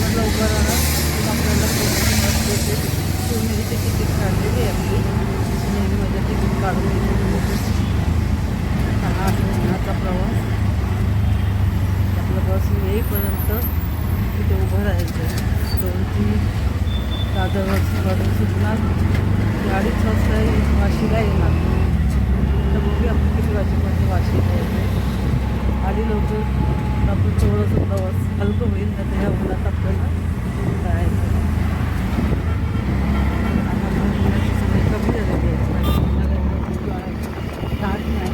लाईनला उभं आपल्याला सोनेरीची तिकीट काढलेली आहे आपली सोनेरीमध्ये तिकीट काढून हा आठ प्रवास आपलं बस येईपर्यंत तिथे उभं राहायचं दोन तीन दादर वाजून सुटणार अडीच वाजता वाशीला येणार. तर बघूया आपण किती वाजेपर्यंत वाशीला येते आधी लवकर. आपण थोडंसं प्रवास हलकं होईल ना त्या उन्हात आपल्याला जायचं आणि कमी झालेली आहे. कारण नाही.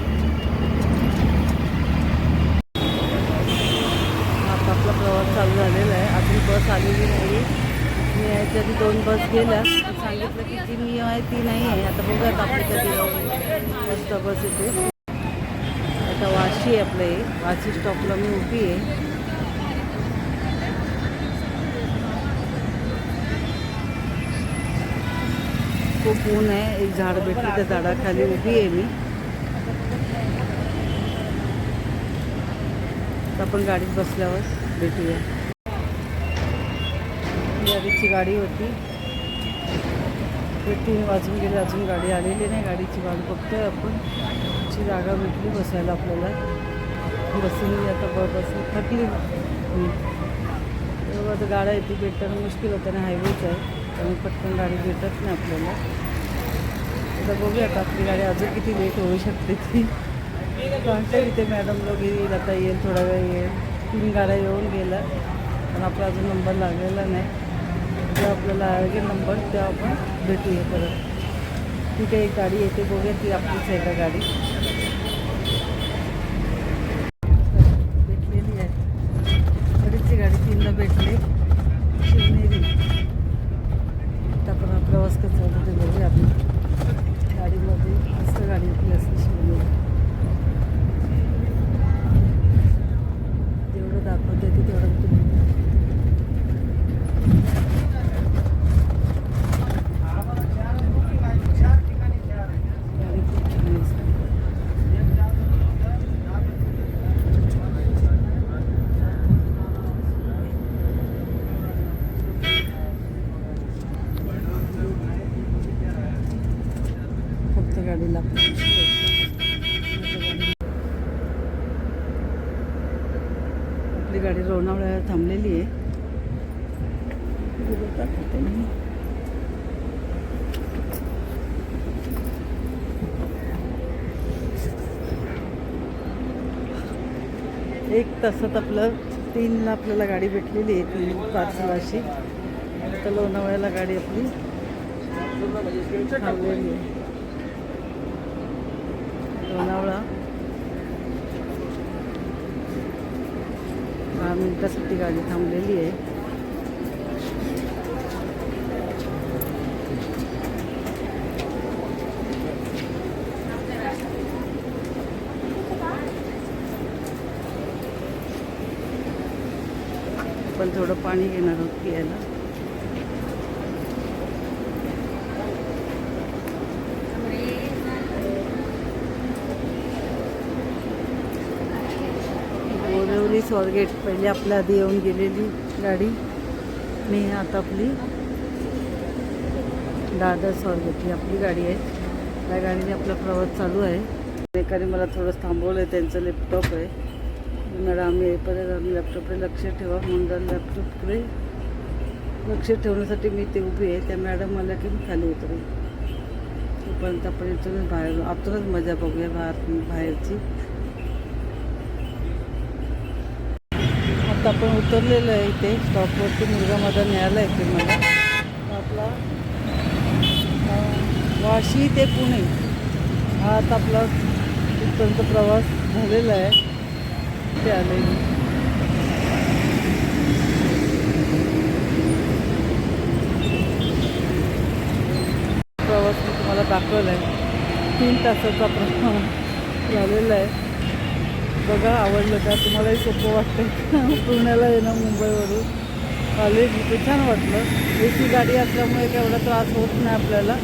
आता आपला प्रवास चालू झालेला आहे. अजून बस आलेली नाही. मी यायच्या आधी दोन बस गेल्या. सांगितलं की जी मी आहे ती नाही आहे. आता बघूयात आपली कधी वाजता बस येते. आता वाशी आहे आपलं. हे वाशी स्टॉपला मी उभी आहे. खूप ऊन आहे. एक झाड भेटली त्या झाडाखाली उभी आहे मी. तर आपण गाडीत बसल्यावर भेटूया. गाडीची गाडी होती. ते तीन वाजून गेले अजून गाडी आलेली नाही गाडीची वाट बघतोय आपण. ची जागा भेटली बसायला आपल्याला. बसून आता ब बसून थकली. तेव्हा आता गाड्या येते भेटणं मुश्किल होतं ना हायवेच आहे. त्यामुळे पटकन गाडी भेटत नाही आपल्याला. आता बघूया आता आपली गाडी अजून किती लेट होऊ शकते ती. सांगते इथे मॅडम लोक येईल आता येईल थोडा वेळ येईल. तीन गाड्या येऊन गेला पण आपला अजून नंबर लागलेला नाही. जो आपल्याला लागेल नंबर त्या आपण भेटूया परत. तिथे एक गाडी येते बघूया ती आपलीच आहे का गाडी भेटलेली आहे बरीचशी गाडी तीनला भेटले शिवनेरी आता आपण हा प्रवास कसा होतो ते बघूया आपण गाडीमध्ये मस्त गाडी आपली असते शिवनेरी जेवढं दाखवते ते तेवढं तुम्ही गाडी खूप छान दिसते. फक्त लागते आपली गाडी लोणावळ्यावर थांबलेली आहे. मी. एक तासात आपलं तीनला आपल्याला गाडी भेटलेली आहे तीन पार्सल अशी तर लोणावळ्याला गाडी आपली थांबलेली आहे. लोणावळा दहा मिनटासाठी गाडी थांबलेली आहे. पण थोडं पाणी घेणार आहोत पियाला. स्वारगेट पहिले आपल्या आधी येऊन गेलेली गाडी. मी आता आपली दादर स्वारगेट ही आपली गाडी आहे. त्या गाडीने आपला प्रवास चालू आहे. एकाने मला थोडं थांबवलं आहे त्यांचं लॅपटॉप आहे. मॅडम आम्ही येईपर्यंत आम्ही लॅपटॉपकडे लक्ष ठेवा. म्हणून लॅपटॉपकडे लक्ष ठेवण्यासाठी मी ते उभी आहे. त्या मॅडम मला की मी खाली उतरेन. तोपर्यंत आपण इथूनच बाहेर आतूनच मजा बघूया बाहेर बाहेरची. आता आपण उतरलेलं आहे इथे. स्टॉपवरती मुलगा माझा न्यायला येते मला. आपला वाशी ते पुणे. हा आता आपला इथपर्यंत प्रवास झालेला आहे. ते आले प्रवास मी तुम्हाला दाखवला आहे तीन तासाचा प्रवास झालेला आहे. बघा आवडलं का? तुम्हालाही सोपं वाटतं पुण्याला येणं मुंबईवरून. आले तिथे छान वाटलं. ए सी गाडी असल्यामुळे काही एवढा त्रास होत नाही आपल्याला.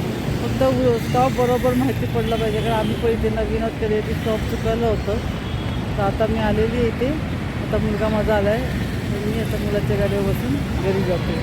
फक्त स्टॉप बरोबर माहिती पडलं पाहिजे कारण आम्ही पहिले नवीन होत केले ते स्टॉप चुकलं होतं. तर आता मी आलेली आहे इथे. आता मुलगा माझा आला आहे मी आता मुलाच्या गाडीवर बसून घरी जाते